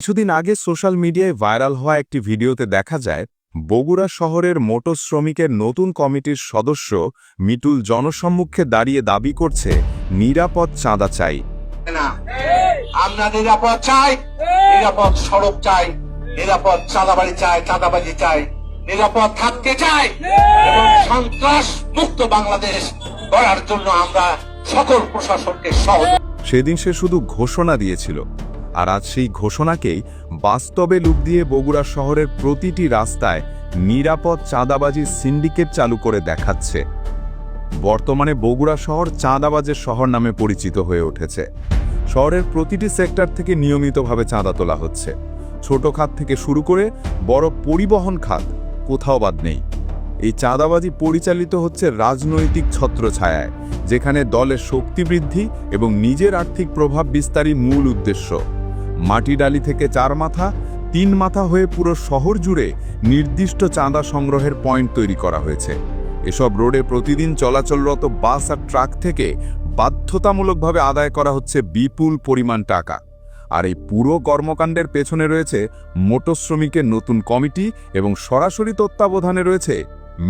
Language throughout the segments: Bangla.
কিছুদিন আগে সোশ্যাল মিডিয়ায় ভাইরাল হওয়া একটি ভিডিওতে দেখা যায় বগুড়া শহরের মোটর শ্রমিকের নতুন কমিটির সদস্য মিটুল জনসম্মুখে দাঁড়িয়ে দাবি করছে নিরাপদ চাঁদা চাই। আমরা নিরাপদ চাই নিরাপদ সড়ক চাই নিরাপদ চাঁদাবাড়ি চাই চাঁদাবাজি চাই নিরাপদ থাকতে চাই এবং সন্ত্রাস মুক্ত বাংলাদেশ গড়ার জন্য আমরা সকল প্রশাসনকে সহযোগ। সেদিন সে শুধু ঘোষণা দিয়েছিল। আর আজ সেই ঘোষণাকেই বাস্তবে লুপ দিয়ে বগুড়া শহরের প্রতিটি রাস্তায় নিরাপদ চাঁদাবাজি সিন্ডিকেট চালু করে দেখাচ্ছে। বর্তমানে বগুড়া শহর চাঁদাবাজের শহর নামে পরিচিত হয়ে উঠেছে। শহরের প্রতিটি সেক্টর থেকে নিয়মিতভাবে চাঁদা তোলা হচ্ছে। ছোট খাত থেকে শুরু করে বড় পরিবহন খাত কোথাও বাদ নেই। এই চাঁদাবাজি পরিচালিত হচ্ছে রাজনৈতিক ছত্রছায়ায়, যেখানে দলের শক্তি বৃদ্ধি এবং নিজের আর্থিক প্রভাব বিস্তারই মূল উদ্দেশ্য। মাটিডালি থেকে চার মাথা, তিন মাথা হয়ে পুরো শহর জুড়ে নির্দিষ্ট চাঁদা সংগ্রহের পয়েন্ট তৈরি করা হয়েছে। এসব রোডে প্রতিদিন চলাচলরত বাস আর ট্রাক থেকে বাধ্যতামূলকভাবে আদায় করা হচ্ছে বিপুল পরিমাণ টাকা। আর এই পুরো কর্মকাণ্ডের পেছনে রয়েছে মোটর শ্রমিকের নতুন কমিটি এবং সরাসরি তত্ত্বাবধানে রয়েছে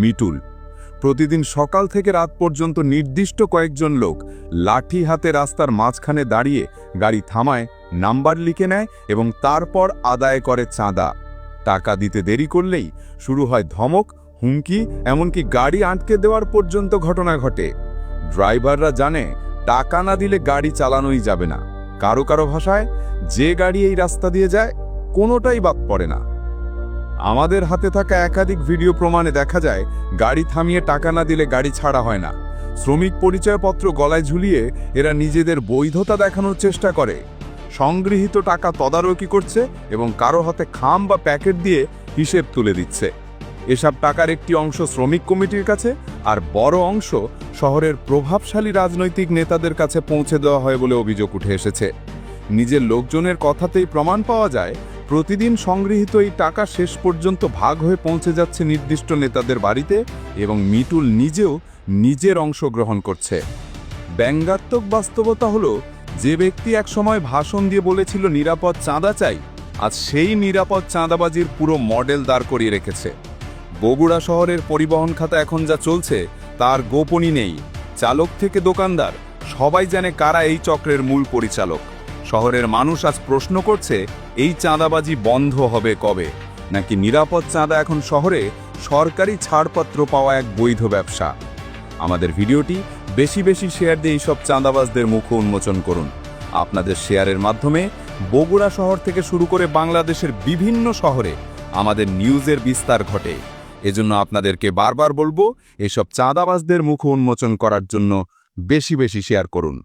মিটুল। প্রতিদিন সকাল থেকে রাত পর্যন্ত নির্দিষ্ট কয়েকজন লোক লাঠি হাতে রাস্তার মাঝখানে দাঁড়িয়ে গাড়ি থামায় নাম্বার লিখে নেয় এবং তারপর আদায় করে চাঁদা। টাকা দিতে দেরি করলেই শুরু হয় ধমক, হুমকি, এমনকি গাড়ি আটকে দেওয়ার পর্যন্ত ঘটনা ঘটে। ড্রাইভাররা জানে, টাকা না দিলে গাড়ি চালানোই যাবে না। কারও কারও ভাষায়, যে গাড়ি এই রাস্তা দিয়ে যায়, কোনোটাই বাদ পড়ে না। আমাদের হাতে থাকা একাধিক ভিডিও প্রমাণে দেখা যায়, গাড়ি থামিয়ে টাকা না দিলে গাড়ি ছাড়া হয় না। শ্রমিক পরিচয়পত্র গলায় ঝুলিয়ে এরা নিজেদের বৈধতা দেখানোর চেষ্টা করে। সংগৃহীত টাকা তদারকি করছে এবং কারও হাতে খাম বা প্যাকেট দিয়ে হিসেব তুলে দিচ্ছে। এসব টাকার একটি অংশ শ্রমিক কমিটির কাছে আর বড় অংশ শহরের প্রভাবশালী রাজনৈতিক নেতাদের কাছে পৌঁছে দেওয়া হয় বলে অভিযোগ উঠে এসেছে। নিজের লোকজনের কথাতেই প্রমাণ পাওয়া যায়, প্রতিদিন সংগৃহীত এই টাকা শেষ পর্যন্ত ভাগ হয়ে পৌঁছে যাচ্ছে নির্দিষ্ট নেতাদের বাড়িতে এবং মিটুল নিজেও নিজের অংশ গ্রহণ করছে। ব্যঙ্গাত্মক বাস্তবতা হলো যে ব্যক্তি একসময় ভাষণ দিয়ে বলেছিল নিরাপদ চাঁদা চাই, আজ সেই নিরাপদ চাঁদাবাজির পুরো মডেল দাঁড় করিয়ে রেখেছে। বগুড়া শহরের পরিবহন খাতা এখন যা চলছে, তার গোপনই নেই। চালক থেকে দোকানদার, সবাই জানে কারা এই চক্রের মূল পরিচালক। শহরের মানুষ আজ প্রশ্ন করছে, এই চাঁদাবাজি বন্ধ হবে কবে? নাকি নিরাপদ চাঁদা এখন শহরে সরকারি ছাড়পত্র পাওয়া এক বৈধ ব্যবসা? আমাদের ভিডিওটি বেশি বেশি শেয়ার দিয়ে এইসব চাঁদাবাজদের মুখ উন্মোচন করুন। আপনাদের শেয়ারের মাধ্যমে বগুড়া শহর থেকে শুরু করে বাংলাদেশের বিভিন্ন শহরে আমাদের নিউজের বিস্তার ঘটে। এজন্য আপনাদেরকে বারবার বলব, এসব চাঁদাবাজদের মুখ উন্মোচন করার জন্য বেশি বেশি শেয়ার করুন।